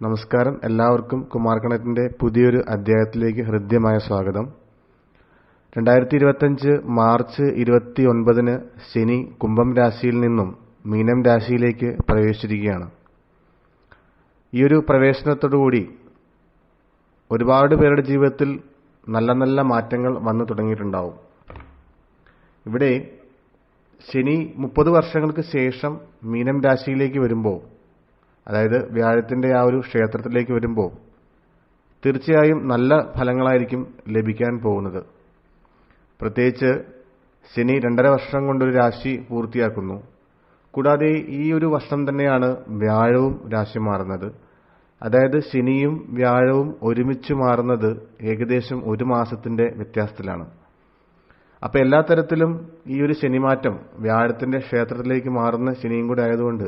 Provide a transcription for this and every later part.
നമസ്കാരം. എല്ലാവർക്കും കുമാർ കണക്റ്റിന്റെ പുതിയൊരു അധ്യായത്തിലേക്ക് ഹൃദ്യമായ സ്വാഗതം. രണ്ടായിരത്തി ഇരുപത്തഞ്ച് മാർച്ച് ഇരുപത്തി ഒൻപതിന് ശനി കുംഭം രാശിയിൽ നിന്നും മീനം രാശിയിലേക്ക് പ്രവേശിച്ചിരിക്കുകയാണ്. ഈ ഒരു പ്രവേശനത്തോടുകൂടി ഒരുപാട് പേരുടെ ജീവിതത്തിൽ നല്ല നല്ല മാറ്റങ്ങൾ വന്നു തുടങ്ങിയിട്ടുണ്ടാവും. ഇവിടെ ശനി മുപ്പത് വർഷങ്ങൾക്ക് ശേഷം മീനം രാശിയിലേക്ക് വരുമ്പോൾ അതായത് വ്യാഴത്തിന്റെ ആ ഒരു ക്ഷേത്രത്തിലേക്ക് വരുമ്പോൾ തീർച്ചയായും നല്ല ഫലങ്ങളായിരിക്കും ലഭിക്കാൻ പോകുന്നത്. പ്രത്യേകിച്ച് ശനി രണ്ടര വർഷം കൊണ്ടൊരു രാശി പൂർത്തിയാക്കുന്നു. കൂടാതെ ഈ ഒരു വർഷം തന്നെയാണ് വ്യാഴവും രാശി മാറുന്നത്. അതായത് ശനിയും വ്യാഴവും ഒരുമിച്ച് മാറുന്നത് ഏകദേശം ഒരു മാസത്തിന്റെ വ്യത്യാസത്തിലാണ്. അപ്പോൾ എല്ലാ തരത്തിലും ഈ ഒരു ശനിമാറ്റം വ്യാഴത്തിന്റെ ക്ഷേത്രത്തിലേക്ക് മാറുന്ന ശനിയും കൂടെ ആയതുകൊണ്ട്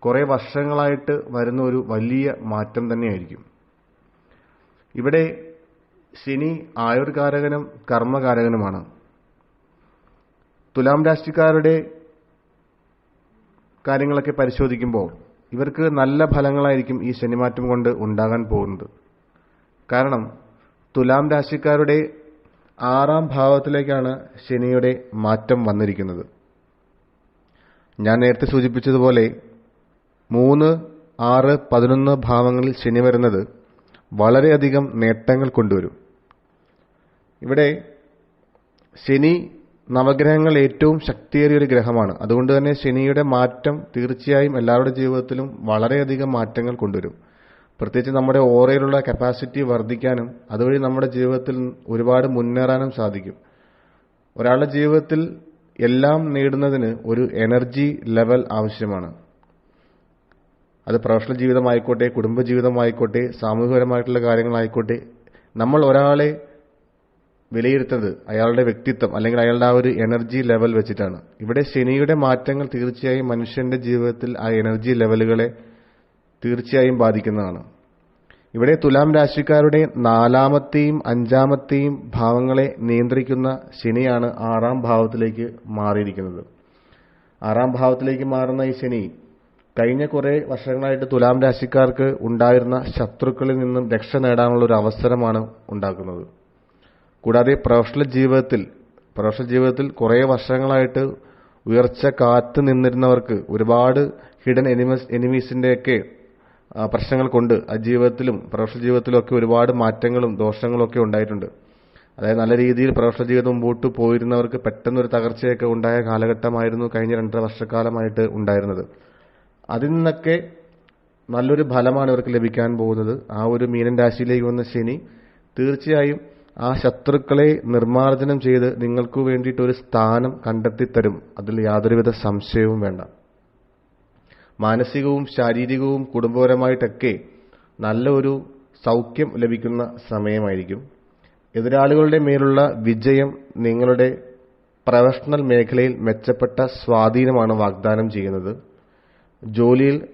കുറെ വർഷങ്ങളായിട്ട് വരുന്ന ഒരു വലിയ മാറ്റം തന്നെയായിരിക്കും. ഇവിടെ ശനി ആയുർകാരകനും കർമ്മകാരകനുമാണ്. തുലാം രാശിക്കാരുടെ കാര്യങ്ങളൊക്കെ പരിശോധിക്കുമ്പോൾ ഇവർക്ക് നല്ല ഫലങ്ങളായിരിക്കും ഈ ശനിമാറ്റം കൊണ്ട് ഉണ്ടാകാൻ പോകുന്നത്. കാരണം തുലാം രാശിക്കാരുടെ ആറാം ഭാവത്തിലേക്കാണ് ശനിയുടെ മാറ്റം വന്നിരിക്കുന്നത്. ഞാൻ നേരത്തെ സൂചിപ്പിച്ചതുപോലെ മൂന്ന് ആറ് പതിനൊന്ന് ഭാവങ്ങളിൽ ശനി വരുന്നത് വളരെയധികം നേട്ടങ്ങൾ കൊണ്ടുവരും. ഇവിടെ ശനി നവഗ്രഹങ്ങൾ ഏറ്റവും ശക്തിയേറിയ ഒരു ഗ്രഹമാണ്. അതുകൊണ്ട് തന്നെ ശനിയുടെ മാറ്റം തീർച്ചയായും എല്ലാവരുടെ ജീവിതത്തിലും വളരെയധികം മാറ്റങ്ങൾ കൊണ്ടുവരും. പ്രത്യേകിച്ച് നമ്മുടെ ഓറയിലുള്ള കപ്പാസിറ്റി വർദ്ധിക്കാനും അതുവഴി നമ്മുടെ ജീവിതത്തിൽ ഒരുപാട് മുന്നേറാനും സാധിക്കും. ഒരാളുടെ ജീവിതത്തിൽ എല്ലാം നേടുന്നതിന് ഒരു എനർജി ലെവൽ ആവശ്യമാണ്. അത് പ്രൊഫഷണൽ ജീവിതമായിക്കോട്ടെ കുടുംബജീവിതമായിക്കോട്ടെ സാമൂഹികപരമായിട്ടുള്ള കാര്യങ്ങളായിക്കോട്ടെ നമ്മൾ ഒരാളെ വിലയിരുത്തുന്നത് അയാളുടെ വ്യക്തിത്വം അല്ലെങ്കിൽ അയാളുടെ ആ ഒരു എനർജി ലെവൽ വെച്ചിട്ടാണ്. ഇവിടെ ശനിയുടെ മാറ്റങ്ങൾ തീർച്ചയായും മനുഷ്യന്റെ ജീവിതത്തിൽ ആ എനർജി ലെവലുകളെ തീർച്ചയായും ബാധിക്കുന്നതാണ്. ഇവിടെ തുലാം രാശിക്കാരുടെ നാലാമത്തെയും അഞ്ചാമത്തെയും ഭാവങ്ങളെ നിയന്ത്രിക്കുന്ന ശനിയാണ് ആറാം ഭാവത്തിലേക്ക് മാറിയിരിക്കുന്നത്. ആറാം ഭാവത്തിലേക്ക് മാറുന്ന ഈ ശനി കഴിഞ്ഞ കുറെ വർഷങ്ങളായിട്ട് തുലാം രാശിക്കാർക്ക് ഉണ്ടായിരുന്ന ശത്രുക്കളിൽ നിന്നും രക്ഷ നേടാനുള്ള ഒരു അവസരമാണ് ഉണ്ടാക്കുന്നത്. കൂടാതെ പ്രൊഫഷണൽ ജീവിതത്തിൽ പ്രൊഫഷണൽ ജീവിതത്തിൽ കുറേ വർഷങ്ങളായിട്ട് ഉയർച്ച കാത്തു നിന്നിരുന്നവർക്ക് ഒരുപാട് ഹിഡൻ എനിമസ് എനിമീസിന്റെയൊക്കെ പ്രശ്നങ്ങൾ കൊണ്ട് ആ ജീവിതത്തിലും പ്രൊഫഷണൽ ജീവിതത്തിലും ഒക്കെ ഒരുപാട് മാറ്റങ്ങളും ദോഷങ്ങളും ഒക്കെ ഉണ്ടായിട്ടുണ്ട്. അതായത് നല്ല രീതിയിൽ പ്രൊഫഷണൽ ജീവിതം മുമ്പോട്ട് പോയിരുന്നവർക്ക് പെട്ടെന്നൊരു തകർച്ചയൊക്കെ ഉണ്ടായ കാലഘട്ടമായിരുന്നു കഴിഞ്ഞ രണ്ടര വർഷക്കാലമായിട്ട് ഉണ്ടായിരുന്നത്. അതിൽ നിന്നൊക്കെ നല്ലൊരു ഫലമാണ് ഇവർക്ക് ലഭിക്കാൻ പോകുന്നത്. ആ ഒരു മീനൻ രാശിയിലേക്ക് വന്ന ശനി തീർച്ചയായും ആ ശത്രുക്കളെ നിർമ്മാർജനം ചെയ്ത് നിങ്ങൾക്ക് വേണ്ടിയിട്ട് ഒരു സ്ഥാനം കണ്ടെത്തിത്തരും. അതിൽ യാതൊരുവിധ സംശയവും വേണ്ട. മാനസികവും ശാരീരികവും കുടുംബപരമായിട്ടൊക്കെ നല്ല ഒരു സൗഖ്യം ലഭിക്കുന്ന സമയമായിരിക്കും. എതിരാളികളുടെ മേലുള്ള വിജയം നിങ്ങളുടെ പ്രൊഫഷണൽ മേഖലയിൽ മെച്ചപ്പെട്ട സ്വാധീനമാണ് വാഗ്ദാനം ചെയ്യുന്നത്. ജോലിയിൽ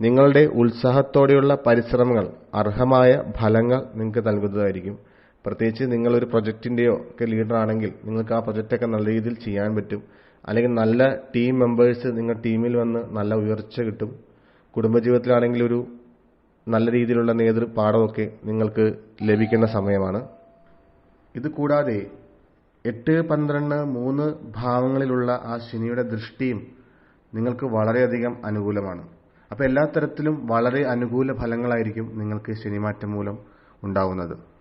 നിങ്ങളുടെ ഉത്സാഹത്തോടെയുള്ള പരിശ്രമങ്ങൾ അർഹമായ ഫലങ്ങൾ നിങ്ങൾക്ക് നൽകുന്നതായിരിക്കും. പ്രത്യേകിച്ച് നിങ്ങളൊരു പ്രൊജക്റ്റിന്റെയോ ഒക്കെ ലീഡറാണെങ്കിൽ നിങ്ങൾക്ക് ആ പ്രൊജക്റ്റൊക്കെ നല്ല രീതിയിൽ ചെയ്യാൻ പറ്റും. അല്ലെങ്കിൽ നല്ല ടീം മെമ്പേഴ്സ് നിങ്ങൾ ടീമിൽ വന്ന് നല്ല ഉയർച്ച കിട്ടും. കുടുംബജീവിതത്തിലാണെങ്കിൽ ഒരു നല്ല രീതിയിലുള്ള നേതൃപാഠമൊക്കെ നിങ്ങൾക്ക് ലഭിക്കുന്ന സമയമാണ്. ഇത് കൂടാതെ എട്ട് പന്ത്രണ്ട് മൂന്ന് ഭാവങ്ങളിലുള്ള ആ ശനിയുടെ ദൃഷ്ടിയും നിങ്ങൾക്ക് വളരെയധികം അനുകൂലമാണ്. അപ്പോൾ എല്ലാ തരത്തിലും വളരെ അനുകൂല ഫലങ്ങളായിരിക്കും നിങ്ങൾക്ക് ശനിമാറ്റം മൂലം ഉണ്ടാവുന്നത്.